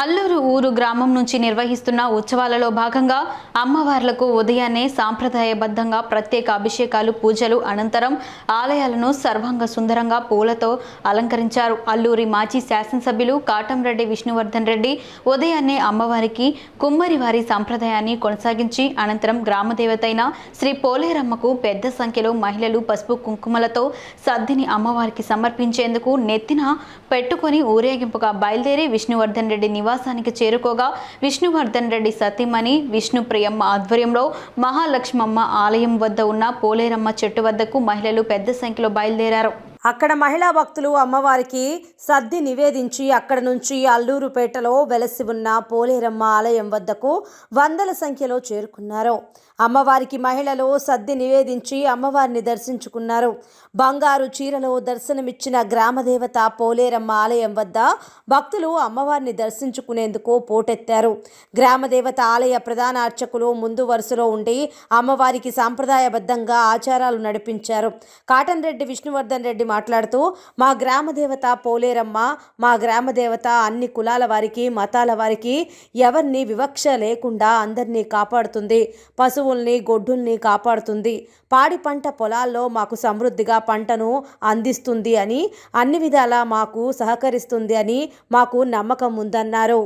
అల్లూరు ఊరు గ్రామం నుంచి నిర్వహిస్తున్న ఉత్సవాలలో భాగంగా అమ్మవార్లకు ఉదయాన్నే సాంప్రదాయబద్ధంగా ప్రత్యేక అభిషేకాలు పూజలు అనంతరం ఆలయాలను సర్వాంగ సుందరంగా పూలతో అలంకరించారు. అల్లూరి మాజీ శాసనసభ్యులు కాటంరెడ్డి విష్ణువర్ధన్ రెడ్డి ఉదయాన్నే అమ్మవారికి కుమ్మరి వారి సాంప్రదాయాన్ని కొనసాగించి అనంతరం గ్రామదేవతైన శ్రీ పోలేరమ్మకు పెద్ద సంఖ్యలో మహిళలు పసుపు కుంకుమలతో సద్దిని అమ్మవారికి సమర్పించేందుకు నెత్తిన పెట్టుకొని ఊరేగింపుగా బయలుదేరి విష్ణువర్ధన్ రెడ్డి నివాసానికి చేరుకోగా విష్ణువర్ధన్ రెడ్డి సతీమణి విష్ణుప్రియమ్మ ఆధ్వర్యంలో మహాలక్ష్మమ్మ ఆలయం వద్ద ఉన్న పోలేరమ్మ చెట్టు వద్దకు మహిళలు పెద్ద సంఖ్యలో బయలుదేరారు. అక్కడ మహిళా భక్తులు అమ్మవారికి సద్ది నివేదించి అక్కడ నుంచి అల్లూరుపేటలో వెలసి ఉన్న పోలేరమ్మ ఆలయం వద్దకు వందల సంఖ్యలో చేరుకున్నారు. అమ్మవారికి మహిళలు సద్ది నివేదించి అమ్మవారిని దర్శించుకున్నారు. బంగారు చీరలో దర్శనమిచ్చిన గ్రామదేవత పోలేరమ్మ ఆలయం వద్ద భక్తులు అమ్మవారిని దర్శించుకునేందుకు పోటెత్తారు. గ్రామదేవత ఆలయ ప్రధాన అర్చకులు ముందు వరుసలో ఉండి అమ్మవారికి సాంప్రదాయబద్ధంగా ఆచారాలు నడిపించారు. కాటన్ రెడ్డి విష్ణువర్ధన్ రెడ్డి మాట్లాడుతూ మా గ్రామ దేవత పోలేరమ్మ మా గ్రామదేవత అన్ని కులాల వారికి మతాల వారికి ఎవరిని వివక్ష లేకుండా అందరినీ కాపాడుతుంది పశువుల్ని గొడ్డుల్ని కాపాడుతుంది. పాడి పంట పొలాల్లో మాకు సమృద్ధిగా పంటను అందిస్తుంది అని అన్ని విధాలా మాకు సహకరిస్తుంది అని మాకు నమ్మకం ఉందన్నారు.